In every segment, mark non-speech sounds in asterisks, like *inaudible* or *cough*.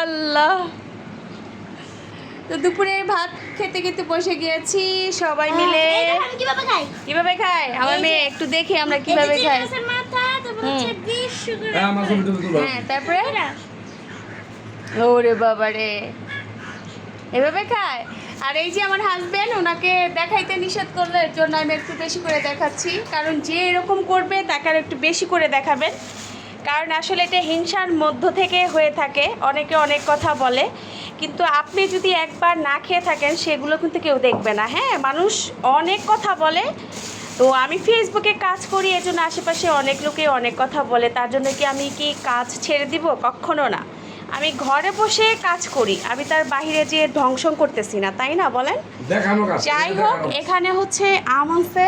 আল্লাহ। তো দুপুরে ভাত খেতে খেতে বসে গিয়েছি সবাই মিলে। কীভাবে খাই? কীভাবে খায় আমার মেয়ে একটু দেখি আমরা কীভাবে খাই। হ্যাঁ হ্যাঁ তারপরে? ওরে বাবা রে এভাবে খায়? আর এই যে আমার হাজবেন্ড ওনাকে দেখাইতে নিষেধ করল এর জন্য আমি একটু বেশি করে দেখাচ্ছি। কারণ যে এরকম করবে তাকে আর একটু বেশি করে দেখাবেন। কারণ আসলে এটা হিংসার মধ্য থেকে হয়ে থাকে অনেকে অনেক কথা বলে। কিন্তু আপনি যদি একবার না খেয়ে থাকেন সেগুলো কিন্তু কেউ দেখবে না। হ্যাঁ মানুষ অনেক কথা বলে। তো আমি ফেসবুকে কাজ করি এর জন্য আশেপাশে অনেক লোকে অনেক কথা বলে। তার জন্য কি আমি কি কাজ ছেড়ে দিব? কখনো না। আমি ঘরে বসে কাজ করি। আমি তার বাইরে যেয়ে ধ্বংস করতেছি না তাই না বলেন? যাই হোক এখানে হচ্ছে আম আছে।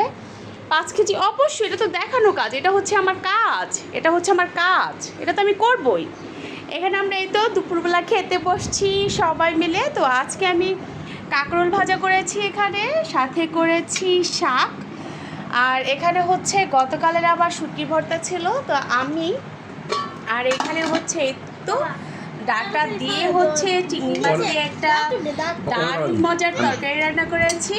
পাঁচ কেজি অবশ্যই এটা তো দেখানো কাজ এটা হচ্ছে আমার কাজ এটা হচ্ছে আমার কাজ এটা তো আমি করবই। এখানে আমরা এই তো দুপুরবেলা খেতে বসছি সবাই মিলে তো আজকে আমি কাঁকরোল ভাজা করেছি এখানে সাথে করেছি শাক আর এখানে হচ্ছে গতকালের আবার শুটকি ভর্তা ছিল তো আমি আর এখানে হচ্ছে এই তো ডাটা দিয়ে হচ্ছে চিংড়ি মাছ একটা দারুণ মজার তরকারি রান্না করেছি।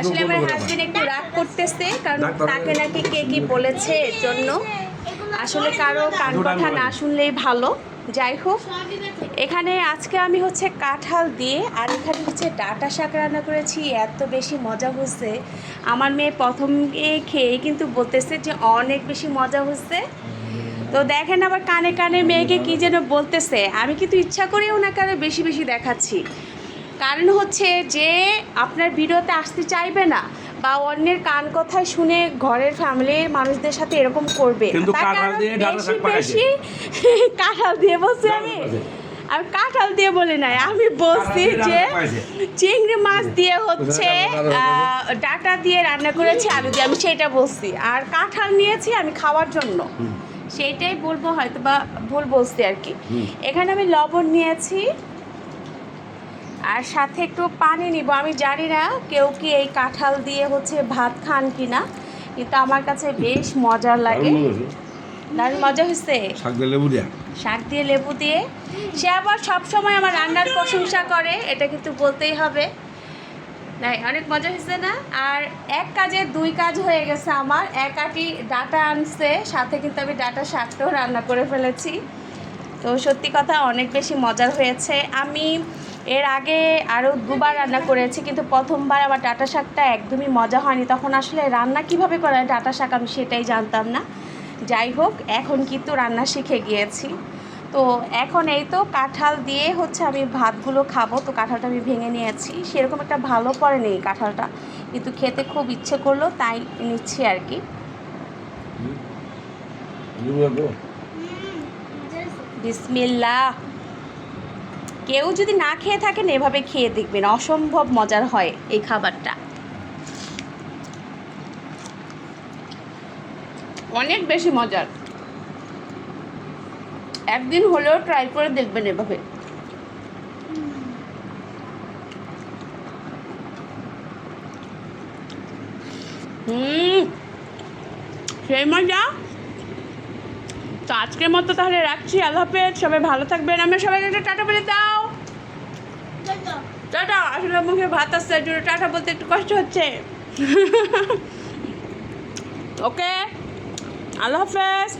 আসলে আমার। হাজবেন্ড একটু রাগ করতেছে কারণ তাকে নাকি কে কি বলেছে এর জন্য আসলে কারও কান কথা না শুনলেই ভালো। যাই হোক এখানে আজকে আমি হচ্ছে কাঁঠাল দিয়ে আর এখানে হচ্ছে ডাটা শাক রান্না করেছি এত বেশি মজা হচ্ছে। আমার মেয়ে প্রথম খেয়ে কিন্তু বলতেছে যে অনেক বেশি মজা হচ্ছে। তো দেখেন আবার কানে কানে মেয়েকে কি যেন বলতেছে। আমি কিন্তু ইচ্ছা করে ওনাকে বেশি বেশি দেখাচ্ছি। কারণ হচ্ছে যে আপনার ভিডিওতে আসতে চাইবে না বা অন্যের কান কথায় শুনে ঘরের ফ্যামিলির মানুষদের সাথে এরকম করবে কাঁঠাল দিয়ে ডাটা বেশি বেশি কাঁঠাল দিয়ে বলছি আমি আর কাঁঠাল দিয়ে বলে নাই আমি বলছি যে চিংড়ি মাছ দিয়ে হচ্ছে ডাটা- দিয়ে রান্না করেছি আলু দিয়ে। আমি সেটা বলছি। আর কাঁঠাল নিয়েছি আমি খাওয়ার জন্য। সেইটাই বলব হয়তো বা ভুল বলছি আর কি। এখানে আমি লবণ নিয়েছি। আর সাথে একটু পানি নিব। আমি জানি না কেউ কি এই কাঁঠাল দিয়ে হচ্ছে ভাত খান কি না কিন্তু আমার কাছে বেশ মজার লাগে। দারুণ মজা হয়েছে? শাক দিয়ে লেবু দিয়া। শাক দিয়ে লেবু দিয়ে। সে আবার সবসময় আমার রান্নার প্রশংসা করে এটা কিন্তু বলতেই হবে। নাই অনেক মজা হয়েছে না? আর এক কাজে দুই কাজ হয়ে গেছে আমার। এক আটি ডাটা আনছে সাথে কিন্তু আমি ডাটা শাকটাও রান্না করে ফেলেছি। তো সত্যি কথা অনেক বেশি মজার হয়েছে। আমি এর আগে আরও দুবার রান্না করেছি কিন্তু প্রথমবার আমার ডাটা শাকটা একদমই মজা হয়নি। তখন আসলে রান্না কীভাবে করা হয় ডাটা শাক আমি সেটাই জানতাম না। যাই হোক এখন কিন্তু রান্না শিখে গিয়েছি। তো এখন এই তো কাঁঠাল দিয়ে হচ্ছে আমি ভাতগুলো খাব তো কাঁঠালটা আমি ভেঙে নিয়েছি। সেরকম একটা ভালো পড়ে নেই কাঁঠালটা কিন্তু খেতে খুব ইচ্ছে করল তাই নিচ্ছি আর কি। লেবু দেবো বিসমিল্লা কেউ যদি না খেয়ে থাকেন, এভাবে খেয়ে দেখবেন। অসম্ভব মজার হয় এই খাবারটা। অনেক বেশি মজার। একদিন হলেও ট্রাই করে দেখবেন এভাবে। হুম, সেই মজা। তো আজকের মতো তাহলে রাখছি। আল্লাহ সবাই ভালো থাকবেন। আমি সবাইকে একটা টাটা বলে দাও। টাটা, আসলে মুখে ভাত আসছে জুড়ে টাটা বলতে একটু কষ্ট হচ্ছে। *laughs* ওকে, আল্লাহ হাফেজ।